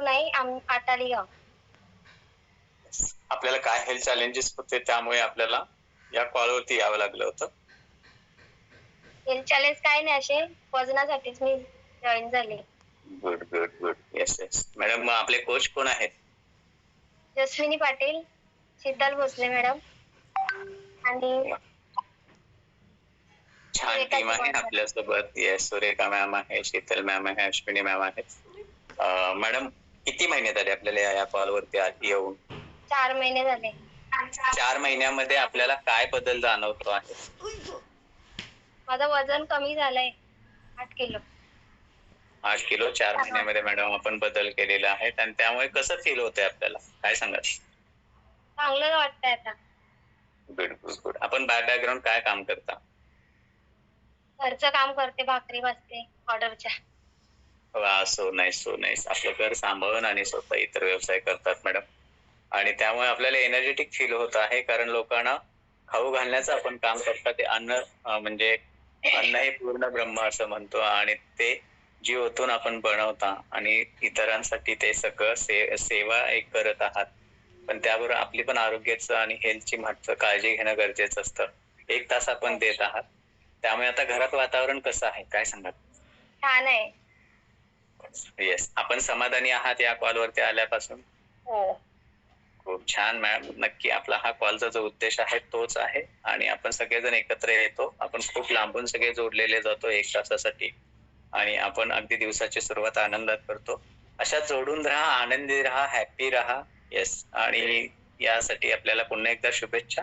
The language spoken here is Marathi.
नाही गाव आपल्याला काय हेल्थ चॅलेंजेस होते त्यामुळे आपल्याला या कॉलवरती यावं लागलं होतं. हेल्थ चॅलेंज काय नाही असे वजनासाठीच मी जॉईन झाले. Good good good yes yes madam मग आपले कोच कोण आहेत? जस्विनी पाटील शीतल भोसले मॅडम आणि छान टीम आहे. आपल्यासोबत. येस सुरेखा मॅम आहे शीतल मॅम आहे अश्विनी मॅम आहेत. मॅडम किती महिने झाले आपल्याला या- या कॉलवरती आधी येऊन? चार महिने झाले. चार महिन्यामध्ये आपल्याला काय बदल जाणवतो आहे? माझं वजन कमी झालंय. आठ किलो. आठ किलो चार महिन्यामध्ये मॅडम आपण बदल केलेला आहे. आणि त्यामुळे कसं फील होतंय आपल्याला? काय सांगा चांगलं वाटतंय आता. गुड गुड गुड आपण बाय बॅकग्राऊंड काय काम करता? घरचं काम करते भाकरी भाजते ऑर्डरच्या. असो सो सो नाही आपलं घर सांभाळून आणि स्वतः इतर व्यवसाय करतात मॅडम आणि त्यामुळे आपल्याला एनर्जेटिक फील होत आहे कारण लोकांना खाऊ घालण्याचं आपण काम करता ते अन्न म्हणजे अन्न हे पूर्ण ब्रह्म असं म्हणतो. आणि ते जीवतून आपण बनवता आणि इतरांसाठी ते सगळं से सेवा एक करत आहात. पण त्याबरोबर आपली पण आरोग्याचं आणि हेल्थची महत्त्व काळजी घेणं गरजेचं असतं. एक तास आपण देत आहात. त्यामुळे आता घरात वातावरण कसं आहे? काय सांगा छान आहे. येस आपण समाधानी आहात या कॉलवरती आल्यापासून? हो. खूप छान मॅम. नक्की आपला हा कॉलचा जो उद्देश आहे तोच आहे आणि आपण सगळेजण एकत्र येतो. आपण खूप लांबून सगळे जोडलेले जातो एक तासासाठी आणि आपण अगदी दिवसाची सुरुवात आनंदात करतो. अशा जोडून राहा आनंदी राहा हॅपी राहा. येस आणि यासाठी आपल्याला पुन्हा एकदा शुभेच्छा.